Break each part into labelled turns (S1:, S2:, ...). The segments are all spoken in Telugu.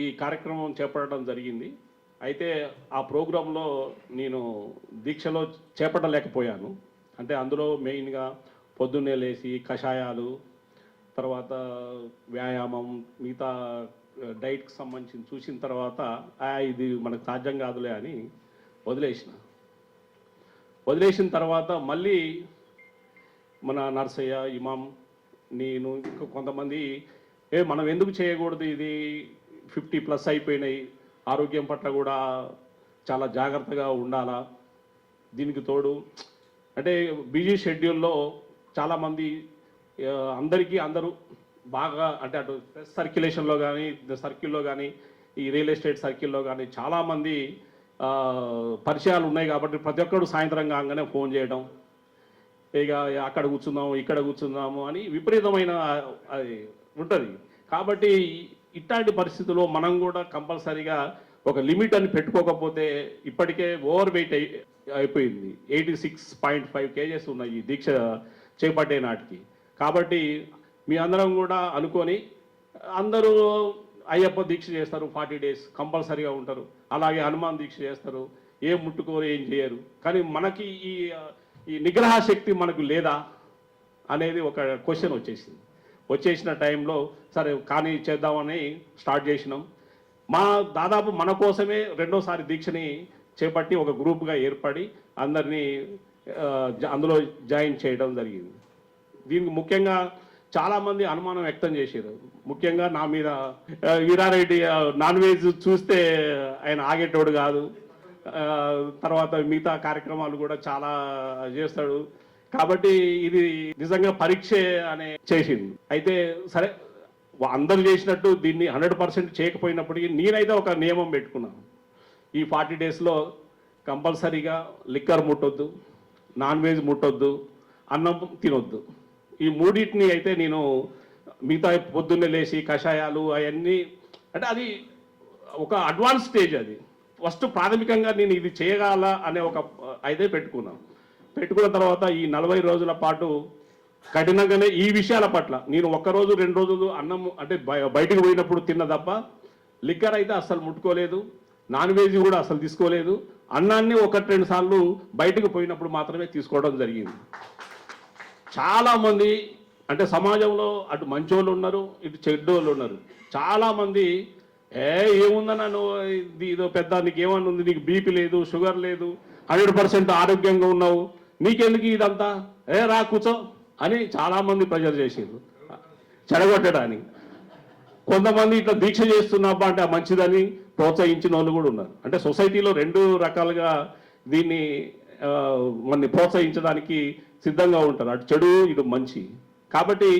S1: ఈ కార్యక్రమం చేపట్టడం జరిగింది. అయితే ఆ ప్రోగ్రాంలో నేను దీక్షలో చేపట్టలేకపోయాను. అంటే అందులో మెయిన్గా పొద్దున్నే లేచి కషాయాలు తర్వాత వ్యాయామం మిగతా డైట్కి సంబంధించి చూసిన తర్వాత ఇది మనకు సాధ్యం కాదులే అని వదిలేసిన. వదిలేసిన తర్వాత మళ్ళీ మన నర్సయ్య ఇమాం నేను ఇంకా కొంతమంది ఏ మనం ఎందుకు చేయకూడదు ఇది? ఫిఫ్టీ ప్లస్ అయిపోయినాయి. ఆరోగ్యం పట్ల కూడా చాలా జాగ్రత్తగా ఉండాలా? దీనికి తోడు అంటే బిజీ షెడ్యూల్లో చాలామంది అందరికీ అందరూ బాగా అంటే అటు సర్క్యులేషన్లో కానీ సర్కిల్లో కానీ ఈ రియల్ ఎస్టేట్ సర్కిల్లో కానీ చాలామంది పరిచయాలు ఉన్నాయి కాబట్టి ప్రతి ఒక్కరు సాయంత్రం కాగానే ఫోన్ చేయడం ఇక అక్కడ కూర్చుందాము ఇక్కడ కూర్చుందాము అని విపరీతమైన అది ఉంటుంది. కాబట్టి ఇట్లాంటి పరిస్థితుల్లో మనం కూడా కంపల్సరీగా ఒక లిమిట్ అని పెట్టుకోకపోతే ఇప్పటికే ఓవర్ వెయిట్ అయి అయిపోయింది. Eighty six point five kgs ఉన్నాయి ఈ దీక్ష చేపట్టే నాటికి. కాబట్టి మీ అందరం కూడా అనుకొని అందరూ అయ్యప్ప దీక్ష చేస్తారు ఫార్టీ డేస్ కంపల్సరీగా ఉంటారు. అలాగే హనుమాన్ దీక్ష చేస్తారు. ఏం ముట్టుకోరు ఏం చేయరు. కానీ మనకి ఈ ఈ నిగ్రహ శక్తి మనకు లేదా అనేది ఒక క్వశ్చన్ వచ్చేసింది. వచ్చేసిన టైంలో సరే కానీ చేద్దామని స్టార్ట్ చేసినాం. మా దాదాపు మన కోసమే రెండోసారి దీక్షని చేపట్టి ఒక గ్రూప్గా ఏర్పడి అందరినీ అందులో జాయిన్ చేయడం జరిగింది. దీనికి ముఖ్యంగా చాలామంది అనుమానం వ్యక్తం చేశారు. ముఖ్యంగా నా మీద వీరారెడ్డి నాన్ వెజ్ చూస్తే ఆయన ఆగేటోడు కాదు. తర్వాత మిగతా కార్యక్రమాలు కూడా చాలా చేస్తాడు. కాబట్టి ఇది నిజంగా పరీక్ష అనే చేసింది. అయితే సరే అందరు చేసినట్టు దీన్ని హండ్రెడ్ పర్సెంట్ చేయకపోయినప్పటికీ నేనైతే ఒక నియమం పెట్టుకున్నాను. ఈ ఫార్టీ డేస్లో కంపల్సరీగా లిక్కర్ ముట్టొద్దు నాన్ వెజ్ ముట్టొద్దు అన్నం తినొద్దు. ఈ మూడింటిని అయితే నేను మిగతా పొద్దున్నే లేచి కషాయాలు అవన్నీ అంటే అది ఒక అడ్వాన్స్ స్టేజ్ అది. ఫస్ట్ ప్రాథమికంగా నేను ఇది చేయగల అనే ఒక అయితే పెట్టుకున్నాను. పెట్టుకున్న తర్వాత ఈ నలభై రోజుల పాటు కఠినంగానే ఈ విషయాల పట్ల నేను ఒక్క రోజు రెండు రోజులు అన్నం అంటే బయ- బయటకు పోయినప్పుడు తిన్న తప్ప లిక్కర్ అయితే అస్సలు ముట్టుకోలేదు నాన్ వెజ్ కూడా అసలు తీసుకోలేదు. అన్నాన్ని ఒకటి రెండు సార్లు బయటకు పోయినప్పుడు మాత్రమే తీసుకోవడం జరిగింది. చాలామంది అంటే సమాజంలో అటు మంచోళ్ళు ఉన్నారు ఇటు చెడ్డోళ్ళు ఉన్నారు. చాలామంది ఏ ఏముందన్నా నువ్వు ఇది ఇదో పెద్ద నీకు ఏమన్నా ఉంది? నీకు బీపీ లేదు షుగర్ లేదు హండ్రెడ్ పర్సెంట్ ఆరోగ్యంగా ఉన్నావు నీకెందుకు ఇదంతా? ఏ రా కూర్చో అని చాలామంది ప్రజలు ప్రెజర్ చేసిండ్రు. చెడగొట్టడానికి కొంతమంది ఇట్లా దీక్ష చేస్తున్నా అంటే మంచిదని ప్రోత్సహించిన వాళ్ళు కూడా ఉన్నారు. అంటే సొసైటీలో రెండు రకాలుగా దీన్ని ఆ, మనని ప్రోత్సహించడానికి సిద్ధంగా ఉంటారు. అటు చెడు ఇటు మంచి. కాబట్టి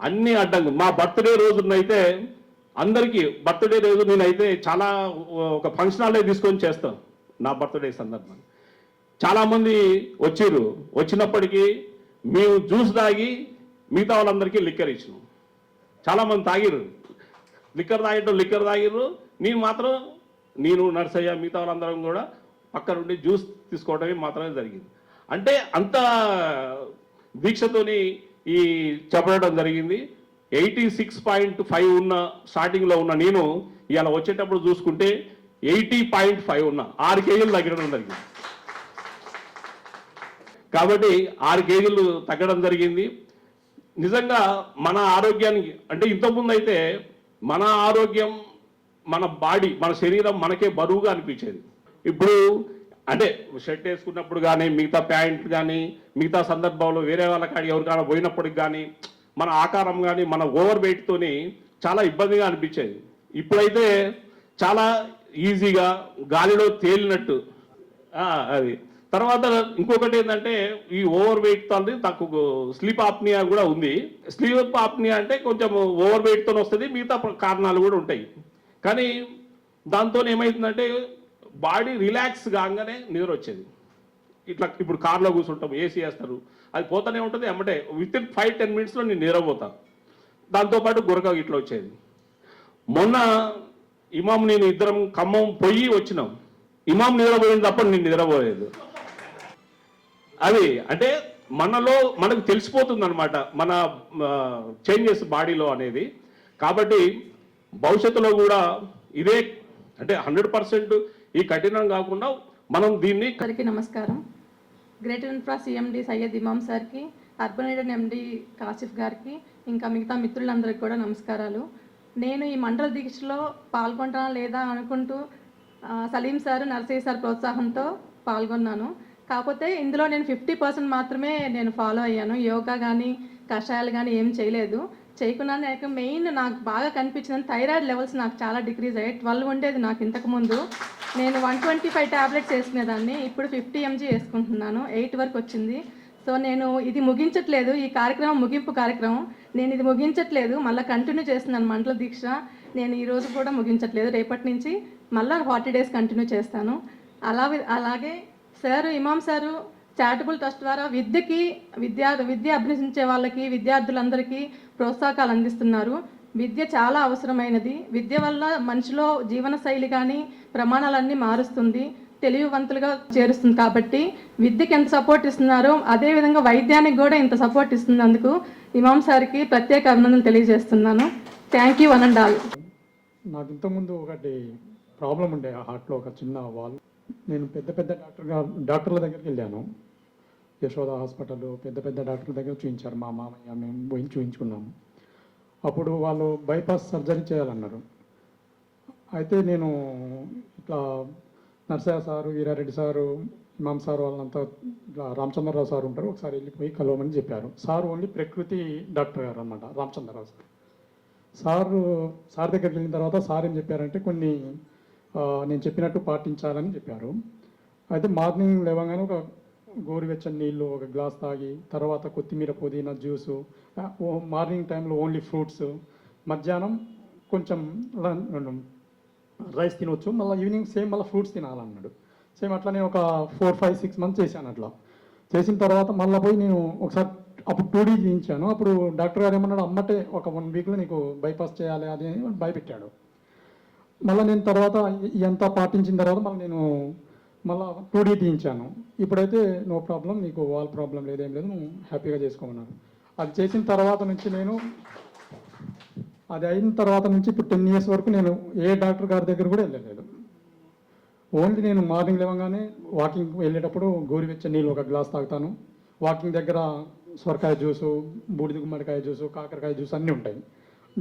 S1: అన్ని అడ్డంగా మా బర్త్డే రోజునైతే అందరికీ బర్త్డే రోజు నేనైతే చాలా ఒక ఫంక్షన్ హాల్లో తీసుకొని చేస్తాను నా బర్త్డే సందర్భంగా చాలామంది వచ్చారు వచ్చిర్రు. వచ్చినప్పటికీ మేము జ్యూస్ తాగి మిగతా వాళ్ళందరికీ లిక్కర్ ఇచ్చినాం. చాలామంది తాగిర్రు. Liquor తాగేటో liquor తాగిర్రు. నేను మాత్రం నేను నర్సయ్య మిగతా వాళ్ళందరం కూడా పక్క నుండి జ్యూస్ తీసుకోవడమే మాత్రమే జరిగింది. అంటే అంత దీక్షతోని ఈ చెప్పడం జరిగింది. ఎయిటీ సిక్స్ పాయింట్ ఫైవ్ ఉన్న స్టార్టింగ్లో ఉన్న నేను ఇవాళ వచ్చేటప్పుడు చూసుకుంటే ఎయిటీ పాయింట్ ఫైవ్ ఉన్న ఆరు కేజీలు తగ్గడం జరిగింది. కాబట్టి ఆరు కేజీలు తగ్గడం జరిగింది. నిజంగా మన ఆరోగ్యానికి అంటే ఇంతకుముందు అయితే మన ఆరోగ్యం మన బాడీ మన శరీరం మనకే బరువుగా అనిపించేది. ఇప్పుడు అంటే షర్ట్ వేసుకున్నప్పుడు కానీ మిగతా ప్యాంట్ కానీ మిగతా సందర్భంలో వేరే వాళ్ళ ఎవరికైనా పోయినప్పటికి కానీ మన ఆకారం కానీ మన ఓవర్ వెయిట్తోని చాలా ఇబ్బందిగా అనిపించేది. ఇప్పుడైతే చాలా ఈజీగా గాలిలో తేలినట్టు అది. తర్వాత ఇంకొకటి ఏంటంటే ఈ ఓవర్ వెయిట్తో తక్కువ స్లీప్ ఆప్నియా కూడా ఉంది. స్లీప్ ఆప్నియా అంటే కొంచెం ఓవర్ వెయిట్తో వస్తుంది మిగతా కారణాలు కూడా ఉంటాయి. కానీ దాంతో ఏమైతుందంటే బాడీ రిలాక్స్ కాగానే నిద్ర వచ్చేది. ఇట్లా ఇప్పుడు కార్లో కూర్చుంటాం ఏసీ వేస్తారు అది పోతూనే ఉంటుంది ఎమ్మటే విత్ ఇన్ ఫైవ్ టెన్ మినిట్స్లో నేను నిద్రపోతాను దాంతోపాటు గురక ఇట్లా వచ్చేది. మొన్న ఇమాం నేను ఇద్దరం ఖమ్మం పొయ్యి వచ్చినాం. ఇమాం నిద్రపోయింది తప్ప నేను నిద్రపోలేదు అది అంటే మనలో మనకు తెలిసిపోతుంది అనమాట మన చేంజెస్ బాడీలో అనేది. కాబట్టి భవిష్యత్తులో కూడా ఇదే అంటే హండ్రెడ్ పర్సెంట్ ఈ కఠినం కాకుండా మనం దీన్ని
S2: అందరికీ నమస్కారం. Greater infra CMD Syed Imam సార్కి అర్బన్ ఎండి కాసిఫ్ గారికి ఇంకా మిగతా మిత్రులందరికీ కూడా నమస్కారాలు. నేను ఈ మండల దీక్షలో పాల్గొంటానా లేదా అనుకుంటూ సలీం సార్ నర్సయ్య సార్ ప్రోత్సాహంతో పాల్గొన్నాను. కాకపోతే ఇందులో నేను ఫిఫ్టీ పర్సెంట్ మాత్రమే నేను ఫాలో అయ్యాను. యోగా కానీ కషాయాలు కానీ ఏం చేయలేదు. చేయకుండా నాకు మెయిన్ నాకు బాగా కనిపించింది థైరాయిడ్ లెవెల్స్ నాకు చాలా డిక్రీజ్ అయ్యాయి. ట్వెల్వ్ ఉండేది నాకు ఇంతకుముందు నేను వన్ ట్వంటీ ఫైవ్ ట్యాబ్లెట్స్ వేసుకునేదాన్ని. ఇప్పుడు ఫిఫ్టీ ఎంజీ వేసుకుంటున్నాను. ఎయిట్ వరకు వచ్చింది. సో నేను ఇది ముగించట్లేదు. ఈ కార్యక్రమం ముగింపు కార్యక్రమం. నేను ఇది ముగించట్లేదు. మళ్ళీ కంటిన్యూ చేస్తున్నాను మండల దీక్ష. నేను ఈ రోజు కూడా ముగించట్లేదు. రేపటి నుంచి మళ్ళీ ఫార్టీ డేస్ కంటిన్యూ చేస్తాను. అలా అలాగే sir Imam sir charitable trust ద్వారా విద్యకి విద్యా విద్య అభ్యసించే వాళ్ళకి విద్యార్థులందరికీ ప్రోత్సాహకాలు అందిస్తున్నారు. విద్య చాలా అవసరమైనది. విద్య వల్ల మనిషిలో జీవన శైలి కానీ ప్రమాణాలన్నీ మారుస్తుంది. తెలివివంతులుగా చేరుస్తుంది కాబట్టి విద్యకి ఎంత సపోర్ట్ ఇస్తున్నారో అదేవిధంగా వైద్యానికి కూడా ఇంత సపోర్ట్ ఇస్తున్నందుకు ఇమాం సార్కి ప్రత్యేక అభినందనలు తెలియజేస్తున్నాను. Thank you one and all.
S3: నాకు ఇంతకుముందు ఒకటి ప్రాబ్లం ఉండే ఆ హార్ట్లో ఒక చిన్న వాల్. నేను పెద్ద పెద్ద డాక్టర్గా డాక్టర్ల దగ్గరికి వెళ్ళాను. యశోద హాస్పిటల్ పెద్ద పెద్ద డాక్టర్ల దగ్గర చూపించారు మా మామయ్య మేము పోయి చూపించుకున్నాము అప్పుడు వాళ్ళు బైపాస్ సర్జరీ చేయాలన్నారు. అయితే నేను ఇట్లా Narsaiah sir Veerareddy sir Imam sir వాళ్ళంతా ఇట్లా రామచంద్రరావు సార్ ఉంటారు. ఒకసారి వెళ్ళిపోయి కలవమని చెప్పారు. సార్ ఓన్లీ ప్రకృతి డాక్టర్ గారు అనమాట రామచంద్రరావు సార్. సార్ సార్ దగ్గరికి వెళ్ళిన తర్వాత సార్ ఏం చెప్పారంటే కొన్ని నేను చెప్పినట్టు పాటించాలని చెప్పారు. అయితే మార్నింగ్ లేవగానే ఒక గోరువెచ్చని నీళ్ళు ఒక గ్లాస్ తాగి తర్వాత కొత్తిమీర పుదీనా జ్యూసు ఓ- మార్నింగ్ టైంలో ఓన్లీ ఫ్రూట్స్ మధ్యాహ్నం కొంచెం రైస్ తినవచ్చు మళ్ళీ ఈవినింగ్ సేమ్ మళ్ళీ ఫ్రూట్స్ తినాలన్నాడు. సేమ్ అట్లా నేను ఒక ఫోర్ ఫైవ్ సిక్స్ మంత్స్ చేశాను అట్లా. చేసిన తర్వాత మళ్ళీ పోయి నేను ఒకసారి అప్పుడు టూ డీ చేయించాను. అప్పుడు డాక్టర్ గారు ఏమన్నాడు అమ్మటే ఒక వన్ వీక్లో నీకు బైపాస్ చేయాలి అది అని భయపెట్టాడు. మళ్ళీ నేను తర్వాత ఇదంతా పాటించిన తర్వాత మళ్ళీ నేను మళ్ళీ టూ డీ తీయించాను. ఇప్పుడైతే నో ప్రాబ్లం నీకు వాల్ ప్రాబ్లం లేదు ఏం లేదు నువ్వు హ్యాపీగా చేసుకోమన్నారు. అది చేసిన తర్వాత నుంచి నేను అది అయిన తర్వాత నుంచి ఇప్పుడు టెన్ ఇయర్స్ వరకు నేను ఏ డాక్టర్ గారి దగ్గర కూడా వెళ్ళలేదు. ఓన్లీ నేను మార్నింగ్ లేవగానే వాకింగ్ వెళ్ళేటప్పుడు గోరువెచ్చ నీళ్ళు ఒక గ్లాస్ తాగుతాను. వాకింగ్ దగ్గర సొరకాయ జ్యూసు బూడిద గుమ్మడికాయ జ్యూసు కాకరకాయ జ్యూస్ అన్నీ ఉంటాయి.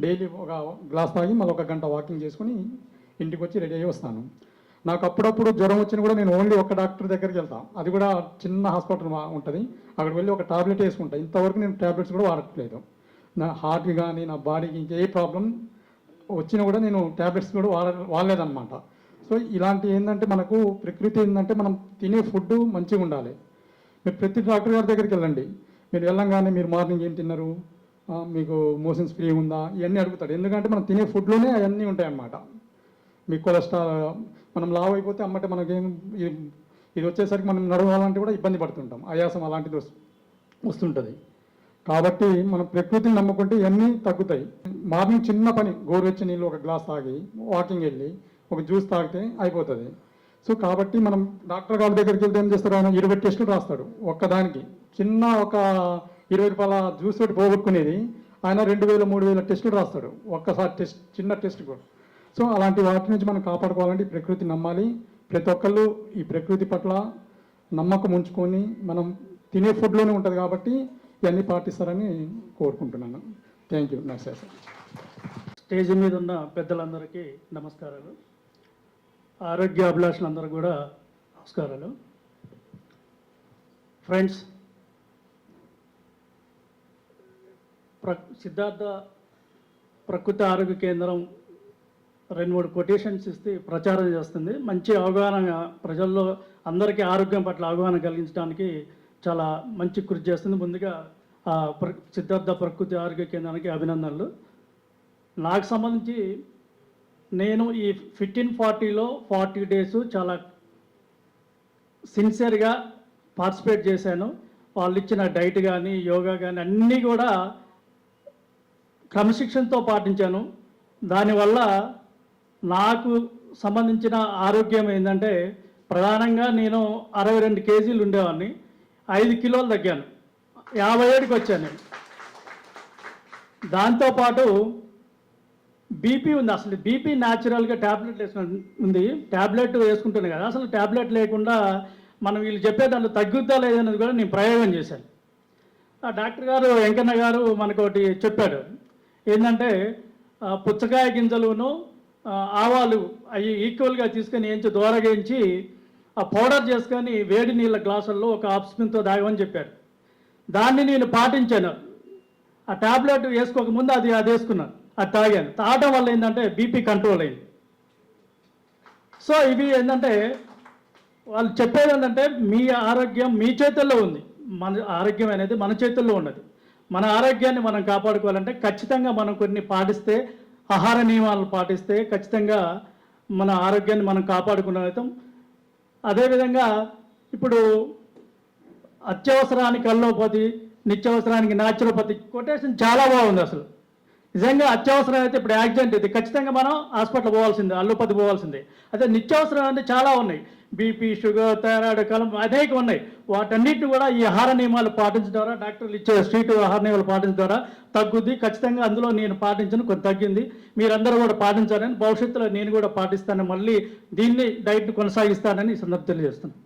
S3: డైలీ ఒక గ్లాస్ తాగి మళ్ళీ ఒక గంట వాకింగ్ చేసుకుని ఇంటికి వచ్చి రెడీ అయ్యి వస్తాను. నాకు అప్పుడప్పుడు జ్వరం వచ్చినా కూడా నేను ఓన్లీ ఒక డాక్టర్ దగ్గరికి వెళ్తాను అది కూడా చిన్న హాస్పిటల్ ఉంటుంది. అక్కడికి వెళ్ళి ఒక టాబ్లెట్ వేసుకుంటాను ఇంతవరకు నేను టాబ్లెట్స్ కూడా వాడట్లేదు. నా హార్ట్కి కానీ నా బాడీకి ఇంకే ప్రాబ్లం వచ్చినా కూడా నేను ట్యాబ్లెట్స్ కూడా వాడ వాడలేదన్నమాట. సో ఇలాంటి ఏంటంటే మనకు ప్రకృతి ఏంటంటే మనం తినే ఫుడ్ మంచిగా ఉండాలి. మీరు ప్రతి డాక్టర్ గారి దగ్గరికి వెళ్ళండి. మీరు వెళ్ళంగానే మీరు మార్నింగ్ ఏం తిన్నారు? మీకు మోషన్స్ ఫ్రీ ఉందా? ఇవన్నీ అడుగుతాడు. ఎందుకంటే మనం తినే ఫుడ్లోనే అవన్నీ ఉంటాయి అన్నమాట మీ కొలెస్ట్రాల్ మనం లావ్ అయిపోతే అమ్మటే మనకేం ఇది- వచ్చేసరికి మనం నడవాలంటే కూడా ఇబ్బంది పడుతుంటాం. ఆయాసం అలాంటిది వస్తుంటుంది. కాబట్టి మనం ప్రకృతిని నమ్ముకుంటే ఇవన్నీ తగ్గుతాయి. మార్నింగ్ చిన్న పని గోరువెచ్చ నీళ్ళు ఒక గ్లాస్ తాగి వాకింగ్ వెళ్ళి ఒక జ్యూస్ తాగితే అయిపోతుంది. సో కాబట్టి మనం డాక్టర్ గారి దగ్గరికి వెళ్తే ఏం చేస్తారు ఆయన? ఇరవై టెస్టులు రాస్తాడు ఒక్కదానికి. చిన్న ఒక ఇరవై రూపాయల జ్యూస్ ఒకటి పోగొట్టుకునేది ఆయన రెండు వేల మూడు వేల టెస్టులు రాస్తాడు. ఒక్కసారి టెస్ట్ చిన్న టెస్ట్ కూడా. సో అలాంటి వాటి నుంచి మనం కాపాడుకోవాలంటే ఈ ప్రకృతి నమ్మాలి. ప్రతి ఒక్కళ్ళు ఈ ప్రకృతి పట్ల నమ్మకం ఉంచుకొని మనం తినే ఫుడ్లోనే ఉంటుంది కాబట్టి ఇవన్నీ పాటిస్తారని కోరుకుంటున్నాను. Thank you. Narse sir.
S4: Stage మీద ఉన్న పెద్దలందరికీ నమస్కారాలు. ఆరోగ్య అభిలాషులందరూ కూడా నమస్కారాలు. ఫ్రెండ్స్ ప్ర సిద్ధార్థ ప్రకృతి ఆరోగ్య కేంద్రం రెండు మూడు కొటేషన్స్ ఇస్తే ప్రచారం చేస్తుంది. మంచి అవగాహన ప్రజల్లో అందరికీ ఆరోగ్యం పట్ల అవగాహన కలిగించడానికి చాలా మంచి కృషి చేస్తుంది. ముందుగా ఆ ప్ర సిద్ధార్థ ప్రకృతి ఆరోగ్య కేంద్రానికి అభినందనలు. నాకు సంబంధించి నేను ఈ ఫిఫ్టీన్ ఫార్టీలో ఫార్టీ డేస్ చాలా సిన్సియర్గా పార్టిసిపేట్ చేశాను. వాళ్ళు ఇచ్చిన డైట్ కానీ యోగా కానీ అన్నీ కూడా క్రమశిక్షణతో పాటించాను. దానివల్ల నాకు సంబంధించిన ఆరోగ్యం ఏంటంటే ప్రధానంగా నేను అరవై రెండు కేజీలు ఉండేవాడిని. ఐదు కిలోలు తగ్గాను. యాభై ఏడుకి వచ్చాను నేను. దాంతోపాటు బీపీ ఉంది. అసలు బీపీ న్యాచురల్గా ట్యాబ్లెట్ వేసుకుని ఉంది. ట్యాబ్లెట్ వేసుకుంటుంది కదా. అసలు ట్యాబ్లెట్ లేకుండా మనం వీళ్ళు చెప్పే దాంట్లో తగ్గుద్దా లేదనేది కూడా నేను ప్రయోగం చేశాను. ఆ డాక్టర్ గారు వెంకన్న గారు మనకు ఒకటి చెప్పాడు ఏంటంటే పుచ్చకాయ గింజలును ఆవాలు అవి ఈక్వల్గా తీసుకొని ఏంచి దోరగించి ఆ పౌడర్ చేసుకొని వేడి నీళ్ళ గ్లాసుల్లో ఒక హాఫ్ స్పూన్తో దాగమని చెప్పారు దాన్ని నేను పాటించాను. ఆ ట్యాబ్లెట్ వేసుకోక ముందు అది అది వేసుకున్నాను. అది తాగాను. తాగడం వల్ల ఏంటంటే బీపీ కంట్రోల్ అయింది. సో ఇవి ఏంటంటే వాళ్ళు చెప్పేది ఏంటంటే మీ ఆరోగ్యం మీ చేతుల్లో ఉంది. మన ఆరోగ్యం అనేది మన చేతుల్లో ఉన్నది. మన ఆరోగ్యాన్ని మనం కాపాడుకోవాలంటే ఖచ్చితంగా మనం కొన్ని పాటిస్తే ఆహార నియమాలు పాటిస్తే ఖచ్చితంగా మన ఆరోగ్యాన్ని మనం కాపాడుకునే అదేవిధంగా ఇప్పుడు అత్యవసరానికి అల్లోపతి నిత్యవసరానికి న్యాచురోపతి కొటేషన్ చాలా బాగుంది అసలు. నిజంగా అత్యవసరం అయితే ఇప్పుడు యాక్సిడెంట్ ఇది. ఖచ్చితంగా మనం హాస్పిటల్ పోవాల్సిందే అల్లోపతి పోవాల్సిందే. అదే నిత్యవసరం అంటే చాలా ఉన్నాయి. బీపీ షుగర్ థైరాయిడ్ కలం అనేక ఉన్నాయి. వాటన్నిటిని కూడా ఈ ఆహార నియమాలు పాటించడం ద్వారా డాక్టర్లు ఇచ్చే స్ట్రీట్ ఆహార నియమాలు పాటించడం ద్వారా తగ్గుద్ది. ఖచ్చితంగా అందులో నేను పాటించను కొంత తగ్గింది. మీరందరూ కూడా పాటించాలని భవిష్యత్తులో నేను కూడా పాటిస్తాను మళ్ళీ దీన్ని డైట్ని కొనసాగిస్తానని ఈ సందర్భం తెలియజేస్తున్నాను.